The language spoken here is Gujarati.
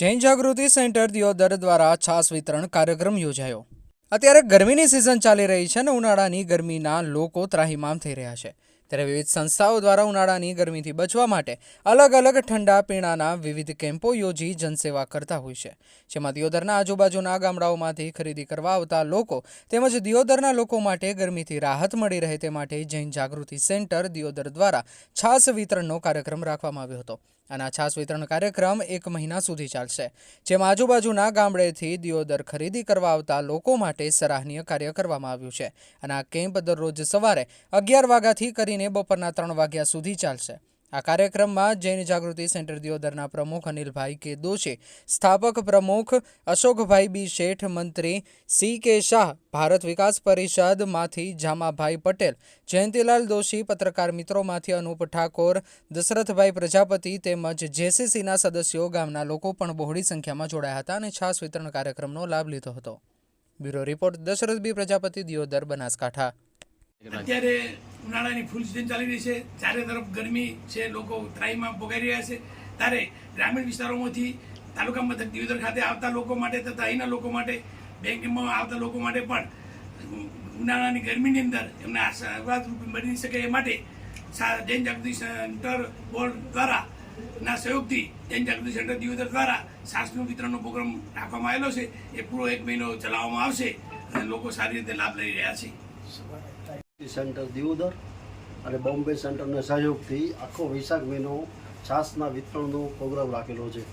જૈન જાગૃતિ સેન્ટર દિયોદર દ્વારા છાસ વિતરણ કાર્યક્રમ યોજાયો. અત્યારે ગરમીની સિઝન ચાલી રહી છે અને ઉનાળાની ગરમીના લોકો ત્રાહીમામ થઈ રહ્યા છે. ત્યારે વિવિધ સંસ્થાઓ દ્વારા ઉનાળાની ગરમીથી બચવા માટે અલગ અલગ ઠંડા પીણાના વિવિધ કેમ્પો યોજી જનસેવા કરતા હોય છે. જેમાં દિયોદરના આજુબાજુના ગામડાઓમાંથી ખરીદી કરવા આવતા લોકો તેમજ દિયોદરના લોકો માટે ગરમીથી રાહત મળી રહે તે માટે જૈન જાગૃતિ સેન્ટર દિયોદર દ્વારા છાસ વિતરણનો કાર્યક્રમ રાખવામાં આવ્યો હતો. અને આ છાસ વિતરણ કાર્યક્રમ એક મહિના સુધી ચાલશે, જેમાં આજુબાજુના ગામડેથી દિયોદર ખરીદી કરવા આવતા લોકો માટે સરાહનીય કાર્ય કરવામાં આવ્યું છે. અને આ કેમ્પ દરરોજ સવારે અગિયાર વાગ્યાથી કરીને બપોરના ત્રણ વાગ્યા સુધી ચાલશે. આ કાર્યક્રમમાં જૈન જાગૃતિ સેન્ટર દિયોદરના પ્રમુખ અનિલભાઈ કે દોશી સ્થાપક પ્રમુખ અશોકભાઈ બી શેઠ, મંત્રી સી કે શાહ, ભારત વિકાસ પરિષદમાંથી જામાભાઈ પટેલ, જયંતિલાલ દોશી, પત્રકાર મિત્રોમાંથી અનુપ ઠાકોર, દશરથભાઈ પ્રજાપતિ તેમજ જેસીસીના સદસ્યો ગામના લોકો પણ બહોળી સંખ્યામાં જોડાયા હતા અને છાસ વિતરણ કાર્યક્રમનો લાભ લીધો હતો. Bureau report Dashrath B Prajapati, Deodar, Banaskantha. અત્યારે ઉનાળાની ફૂલ સિઝન ચાલી રહી છે. ચારે તરફ ગરમી છે લોકો ત્રાહીમાં ભોગાઈ રહ્યા છે. ત્યારે ગ્રામીણ વિસ્તારોમાંથી તાલુકા મથક દિયોદર ખાતે આવતા લોકો માટે તથા અહીંના લોકો માટે બેંકમાં આવતા લોકો માટે પણ ઉનાળાની ગરમીની અંદર એમને આશીર્વાદ રૂપે બની શકે એ માટે જનજાગૃતિ જૈન જાગૃતિ સેન્ટર બોર્ડ દ્વારા ના સહયોગથી જનજાગૃતિ સેન્ટર દિયોદર દ્વારા સાસનું વિતરણનો પ્રોગ્રામ રાખવામાં આવેલો છે. એ પૂરો એક મહિનો ચલાવવામાં આવશે અને લોકો સારી રીતે લાભ લઈ રહ્યા છે. સેન્ટર દિયોદર અને બોમ્બે સેન્ટરના સહયોગથી આખો વૈશાખ મહિનો છાસના વિતરણનો પ્રોગ્રામ રાખેલો છે.